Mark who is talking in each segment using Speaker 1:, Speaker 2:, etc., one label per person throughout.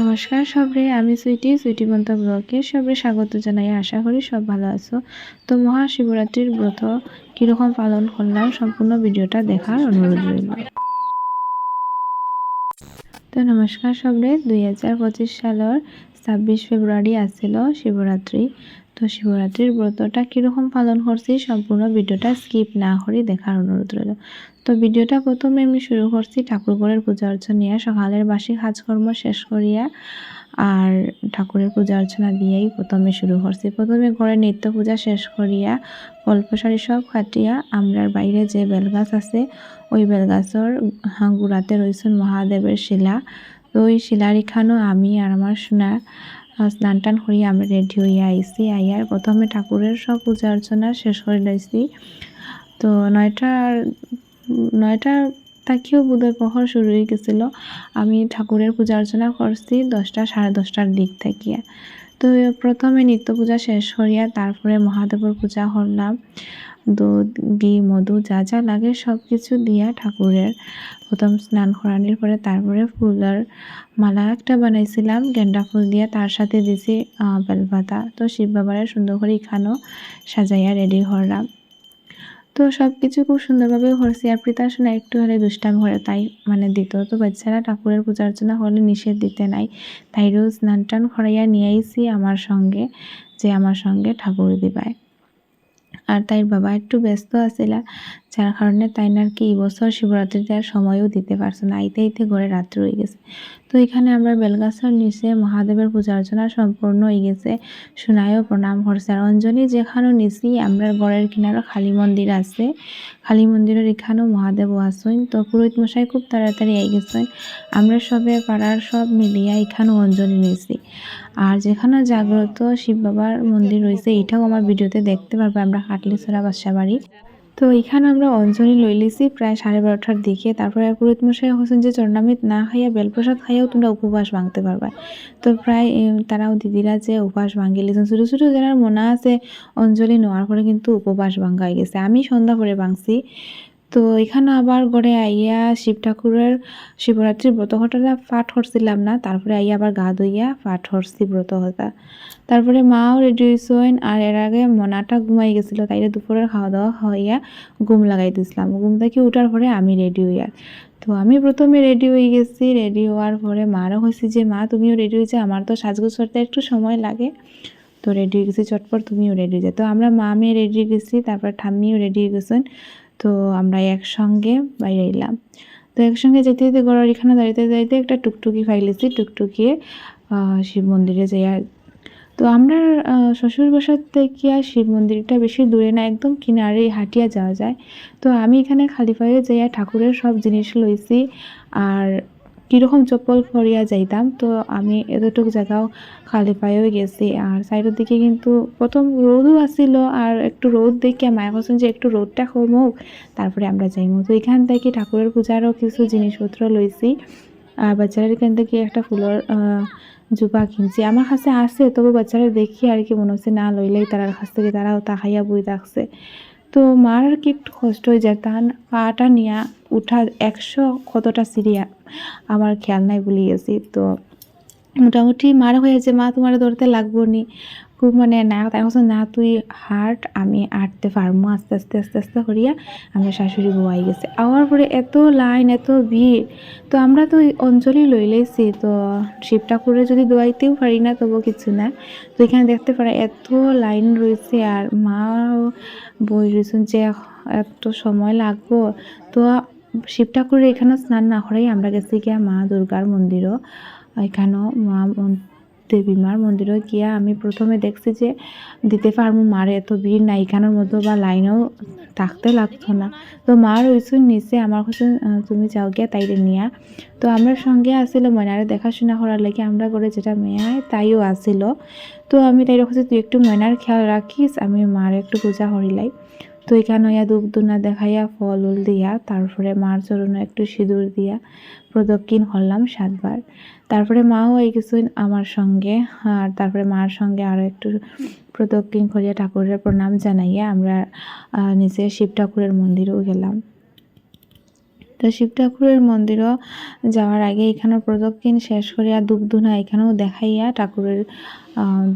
Speaker 1: নমস্কার সবরে, আমি সুইটি সুইটি বন্তা ব্লগে সবরে স্বাগত জানাই। আশা করি সব ভালো আছো। তো মহাশিবরাত্রির ব্রত কীরকম পালন করলাম সম্পূর্ণ ভিডিওটা দেখার অনুরোধ রইল। তো নমস্কার সবরে, দুই হাজার পঁচিশ সালের ছাব্বিশ ফেব্রুয়ারি আসছিল শিবরাত্রি। তো শিবরাত্রির ব্রতটা কীরকম পালন করছি সম্পূর্ণ ভিডিওটা স্কিপ না করে দেখার অনুরোধ রইল। তো ভিডিওটা প্রথমে আমি শুরু করছি ঠাকুরঘরের পূজা অর্চনা নিয়ে, সকালের বাসি কাজকর্ম শেষ করিয়া আর ঠাকুরের পূজা অর্চনা দিয়েই প্রথমে শুরু করছি। প্রথমে ঘরে নিত্য পূজা শেষ করিয়া কল্পসারি সব খাটিয়া আমরার বাইরে যে বেলগাছ আছে, ওই বেলগাছর গুড়াতে রয়েছেন মহাদেবের শিলা। তো ওই শিলার আমি আর আমার সোনা স্নান টান করি, আমি রেডি হইয়া আইসি আইয়ার প্রথমে ঠাকুরের সব পূজা অর্চনা শেষ করে লইছি তো নয়টার নয়টা তাকেও বোধহয় প্রহর শুরু হয়ে গেছিল। আমি ঠাকুরের পূজা অর্চনা করছি দশটা, সাড়ে দশটার দিক থেকে। তো প্রথমে নিত্য পূজা শেষ করিয়া তারপরে মহাদেবের পূজা করলাম। দুধ, ঘি, মধু যা যা লাগে সব কিছু দিয়া ঠাকুরের প্রথম স্নান করানোর পরে তারপরে ফুলের মালা একটা বানাইছিলাম, গেন্ডা ফুল দিয়ে তার সাথে দিছি বেলপাতা। তো শিব বাবার সুন্দর করে এখানেও সাজাইয়া রেডি করলাম। তো সব কিছু খুব সুন্দরভাবে করছি আর প্রীতা শোনা একটু হলে দুষ্টাম করে তাই মানে দিত। তো বাচ্চারা ঠাকুরের পূজা অর্চনা হলে নিষেধ দিতে নাই। তাইরও স্নান টান করাইয়া নিয়ে আইসি আমার সঙ্গে, যে আমার সঙ্গে ঠাকুর দিবায়। আর তাইর বাবা একটু ব্যস্ত আছিল। যার কারণে তাই আর কি বছর শিবরাত্রিতে আর সময়ও দিতে পারছে না। আইতে আইতে ঘরে রাত্রি হয়ে গেছে। তো এখানে আমরা বেলগাছর নিচে মহাদেবের পূজা অর্চনা সম্পূর্ণ হয়ে গেছে। সোনায়ও প্রণাম করছে। আর অঞ্জলি যেখানেও নিচি আমরা ঘরের কিনারও খালি মন্দির আছে। খালি মন্দিরের এখানেও মহাদেবও আসেন তো পুরোহিত মশাই খুব তাড়াতাড়ি আই গেছেন। আমরা সবে পাড়ার সব মিলিয়া এখানেও অঞ্জলি নিয়েছি আর যেখানে জাগ্রত শিব বাবার মন্দির রয়েছে, এটাও আমার ভিডিওতে দেখতে পারবে। আমরা হাটলিছড়া বাসা বাড়ি তো এখানে আমরা অঞ্জলি লই লিছি প্রায় সাড়ে বারোটার দিকে। তারপরে পুরোহিত মশাই হোসেন যে, চরণামিত না খাইয়া বেলপ্রসাদ খাইয়াও তোমরা উপবাস ভাঙতে পারবা তো প্রায় তারাও দিদিরা যে উপবাস ভাঙি লিছেন ছোটো ছোটো যারা মনে আছে, অঞ্জলি নেওয়ার পরে কিন্তু উপবাস ভাঙ্গা গেছে। আমি সন্ধ্যা করে ভাঙছি। তো এখানে আবার গড়ে আইয়া শিব ঠাকুরের শিবরাত্রির ব্রত ঘটনা পাঠ হরছিলাম না। তারপরে আইয়া আবার গা ধুইয়া পাঠ করছি ব্রত হতা তারপরে মাও রেডি হয়েছেন আর এর আগে মনাটা ঘুমাই গেছিল, তাই দুপুরের খাওয়া দাওয়া হইয়া ঘুম লাগাই দিয়েছিলাম ঘুম থেকে উঠার পরে আমি রেডি হইয়া। তো আমি প্রথমে রেডি হয়ে গেছি। রেডি হওয়ার পরে মারও হয়েছি যে, মা, তুমিও রেডি হয়েছে আমার তো সাজগোজ করতে একটু সময় লাগে। তো রেডি হয়ে গেছি, চটপট তুমিও রেডি হয়ে যায় তো আমরা মা মেয়ে রেডি হয়ে গেছি, তারপর ঠাম্মিও রেডি হয়ে গেছেন। তো আমরা একসঙ্গে বাইরে এলাম। তো একসঙ্গে যেতে যেতে গড়ার এখানে দাঁড়িয়ে দাঁড়িয়ে একটা টুকটুকি ফাইলেছি টুকটুকিয়ে শিব মন্দিরে যাই তো আমরা শ্বশুর বাসার থেকে আর শিব মন্দিরটা বেশি দূরে না, একদম কিনারে হাঁটিয়া যাওয়া যায়। তো আমি এখানে খালি পায়ে যাইয়া ঠাকুরের সব জিনিস লইছি, আর কীরকম চপ্পল করিয়া যাইতাম, তো আমি এতটুকু জায়গাও খালি পায়েও গেছি। আর সাইডের দিকে কিন্তু প্রথম রোদও আসছিল আর একটু রোদ দেখে মায়া বলছেন যে একটু রোদটা কমুক, তারপরে আমরা যাইমু। তো এখান থেকে ঠাকুরের পূজারও কিছু জিনিসপত্র লইছি। আর বাচ্চারা এখান থেকে একটা ফুলের জুপা কিনছি। আমার কাছে আছে, তবে বাচ্চারা দেখি আর কি মনে হচ্ছে, না, লইলেই তারার কাছ থেকে তারাও তাকাইয়া বই থাকছে তো মার কি একটু কষ্ট হয়ে যায়। তার পাটা নিয়ে উঠা একশো কতটা সিরিয়া আমার খেয়াল নাই ভুলে গেছি তো মোটামুটি মার হয়েছে মা, তোমার ধরতে লাগবো নি। খুব মানে না তাই না তুই হার্ট আমি আটতে পারব। আস্তে আস্তে আস্তে আস্তে করিয়া আমার শাশুড়ি বোয়াই গেছে। আওয়ার পরে এত লাইন, এত ভিড়, তো আমরা তো অঞ্চলি লই লাইছি, তো শিব ঠাকুরে যদি দোয়াইতেও পারি না তবু কিছু না। তো এখানে দেখতে পারে এত লাইন রয়েছে, আর মা বই রয়েছেন যে এত সময় লাগবো। তো শিব ঠাকুরের এখানেও স্নান না করেই আমরা গেছি গিয়া মা দুর্গার মন্দিরও। এখানেও মা দেবী মার মন্দিরে গিয়া আমি প্রথমে দেখছি যে দিতে পারব মার এত ভিড় না এখানের মতো বা লাইনেও থাকতে লাগতো না। তো মার ওইসুন নিচে, আমার কাছে তুমি যাও গিয়া তাইরে নিয়া। তো আমরা সঙ্গে আসিল, ময়নারে দেখাশোনা করার লাগে, আমরা করে যেটা মেয়ে হয় তাইও আসিল। তো আমি তাই রাখছি তুই একটু ময়নার খেয়াল রাখিস, আমি মার একটু পূজা করিলাই। তো এখানে ইয়া দুধ দুনা দেখাইয়া ফল, উল দিয়া? তারপরে মার চরণে একটু সিঁদুর দিয়া প্রদক্ষিণ করলাম সাতবার। তারপরে মাও এই কিছু আমার সঙ্গে, আর তারপরে মার সঙ্গে আরও একটু প্রদক্ষিণ করিয়া ঠাকুরের প্রণাম জানাইয়া আমরা নিচে শিব ঠাকুরের মন্দিরেও গেলাম। তো শিব ঠাকুরের মন্দিরও যাওয়ার আগে এখানে প্রদক্ষিণ শেষ করিয়া দুবদুনা এখানেও দেখাইয়া ঠাকুরের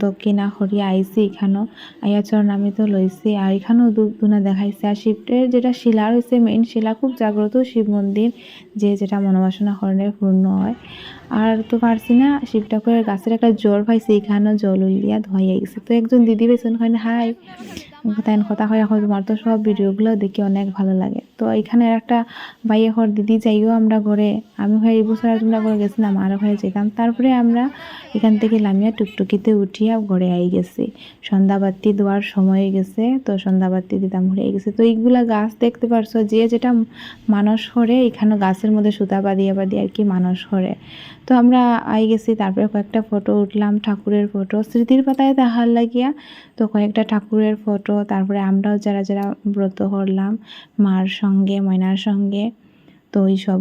Speaker 1: দক্ষিণা হরিয়া আইসি এখানেও। আইয়া তো লইছি, আর এখানেও দুবদুনা দেখাইছে। আর শিবের যেটা শিলা রয়েছে মেইন শিলা খুব জাগ্রত শিব মন্দির, যে যেটা মনোবাসনা হরণে পূর্ণ হয়। আর তো পারছি না, শিব ঠাকুরের গাছের একটা জ্বর পাইছে, এখানেও জল উলিয়া ধোয়াইয়া গেছে। তো একজন দিদি পেছন হয় না হাই। তাই কথা হয় এখন তোমার তো সব ভিডিওগুলো দেখি অনেক ভালো লাগে। তো এখানে একটা ভাইয়া হর দিদি যাইও আমরা ঘরে। আমি হয় এই বছর আর তোমরা করে গেছিলাম আরও হয়ে যেতাম। তারপরে আমরা এখান থেকে লামিয়া টুকটুকিতে উঠিয়া ঘরে আই গেছি। সন্ধ্যাবাতি দেওয়ার সময় গেছে, তো সন্ধ্যাবাতি দিতাম ঘুরে গেছে। তো এইগুলা গাছ দেখতে পারছ, যে যেটা মানুষ করে এখানে গাছের মধ্যে সুতা বাঁধিয়ে বাঁধিয়ে আর কি মানুষ করে। তো আমরা আই গেছি, তারপরে কয়েকটা ফটো উঠলাম, ঠাকুরের ফটো স্মৃতির পাতায় দেখার লাগিয়া, তো কয়েকটা ঠাকুরের ফটো তারপরে আমরাও যারা যারা ব্রত করলাম, মার সঙ্গে, ময়নার সঙ্গে, তো ওই সব